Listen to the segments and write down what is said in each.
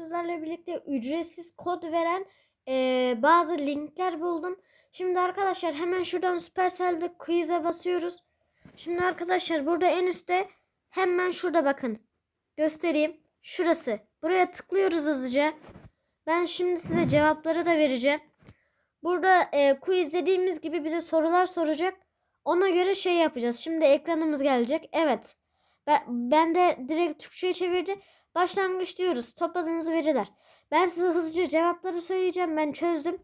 sizlerle birlikte ücretsiz kod veren eee, bazı linkler buldum. Şimdi arkadaşlar hemen şuradan Supercell'de quiz'e basıyoruz. Şimdi arkadaşlar burada en üstte hemen şurada bakın. Göstereyim. Şurası. Buraya tıklıyoruz hızlıca. Ben şimdi size cevapları da vereceğim. Burada eee quiz dediğimiz gibi bize sorular soracak. Ona göre şey yapacağız. Şimdi ekranımız gelecek. Evet. Ben, ben de direkt Türkçe'ye çevirdi. Başlangıç diyoruz. Topladığınız veriler. Ben size hızlıca cevapları söyleyeceğim. Ben çözdüm.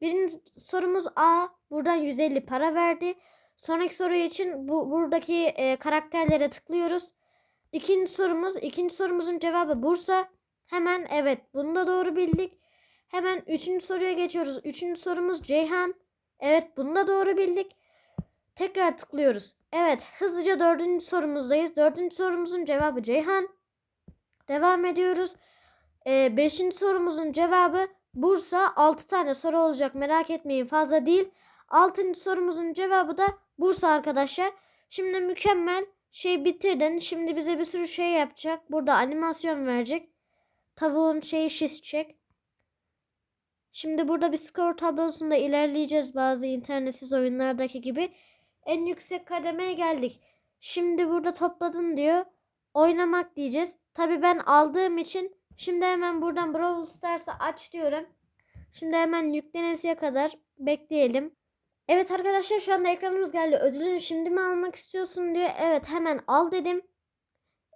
Birinci sorumuz A. Buradan 150 para verdi. Sonraki soru için bu buradaki e, karakterlere tıklıyoruz. İkinci sorumuz, ikinci sorumuzun cevabı Bursa. Hemen evet, bunu da doğru bildik. Hemen üçüncü soruya geçiyoruz. Üçüncü sorumuz Ceyhan. Evet, bunu da doğru bildik. Tekrar tıklıyoruz. Evet, hızlıca dördüncü sorumuzdayız. Dördüncü sorumuzun cevabı Ceyhan. Devam ediyoruz. Ee, beşinci sorumuzun cevabı Bursa. 6 tane soru olacak merak etmeyin fazla değil. Altıncı sorumuzun cevabı da Bursa arkadaşlar. Şimdi mükemmel şey bitirdin. Şimdi bize bir sürü şey yapacak. Burada animasyon verecek. Tavuğun şeyi şişecek. Şimdi burada bir skor tablosunda ilerleyeceğiz bazı internetsiz oyunlardaki gibi. En yüksek kademeye geldik. Şimdi burada topladın diyor. Oynamak diyeceğiz. Tabi ben aldığım için şimdi hemen buradan Brawl Stars'ı aç diyorum. Şimdi hemen yüklenesiye kadar bekleyelim. Evet arkadaşlar şu anda ekranımız geldi. Ödülünü şimdi mi almak istiyorsun diyor. Evet hemen al dedim.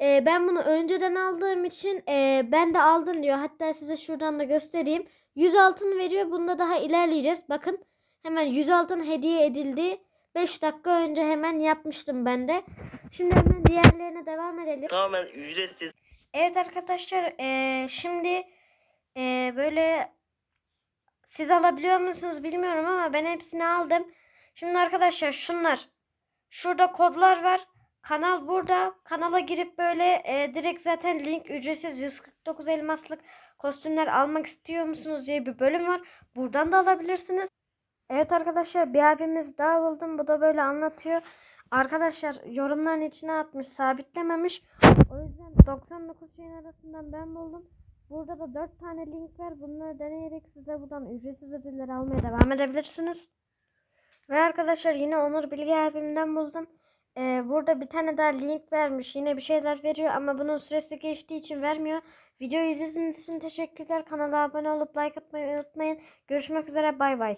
Ee, ben bunu önceden aldığım için e, ben de aldım diyor. Hatta size şuradan da göstereyim. 100 altın veriyor. Bunda daha ilerleyeceğiz. Bakın hemen 100 altın hediye edildi. 5 dakika önce hemen yapmıştım ben de. Şimdi hemen diğerlerine devam edelim. Tamamen ücretsiz. Evet arkadaşlar eee, şimdi eee, böyle siz alabiliyor musunuz bilmiyorum ama ben hepsini aldım. Şimdi arkadaşlar şunlar. Şurada kodlar var. Kanal burada. Kanala girip böyle eee, direkt zaten link ücretsiz 149 elmaslık kostümler almak istiyor musunuz diye bir bölüm var. Buradan da alabilirsiniz. Evet arkadaşlar bir abimiz daha buldum. Bu da böyle anlatıyor. Arkadaşlar yorumların içine atmış sabitlememiş. O yüzden 99 şeyin arasından ben buldum. Burada da 4 tane link var. Bunları deneyerek siz de buradan ücretsiz ödüller almaya devam edebilirsiniz. Ve arkadaşlar yine Onur Bilge abimden buldum. Ee, burada bir tane daha link vermiş. Yine bir şeyler veriyor ama bunun süresi geçtiği için vermiyor. Videoyu izlediğiniz için teşekkürler. Kanala abone olup like atmayı unutmayın. Görüşmek üzere bay bay.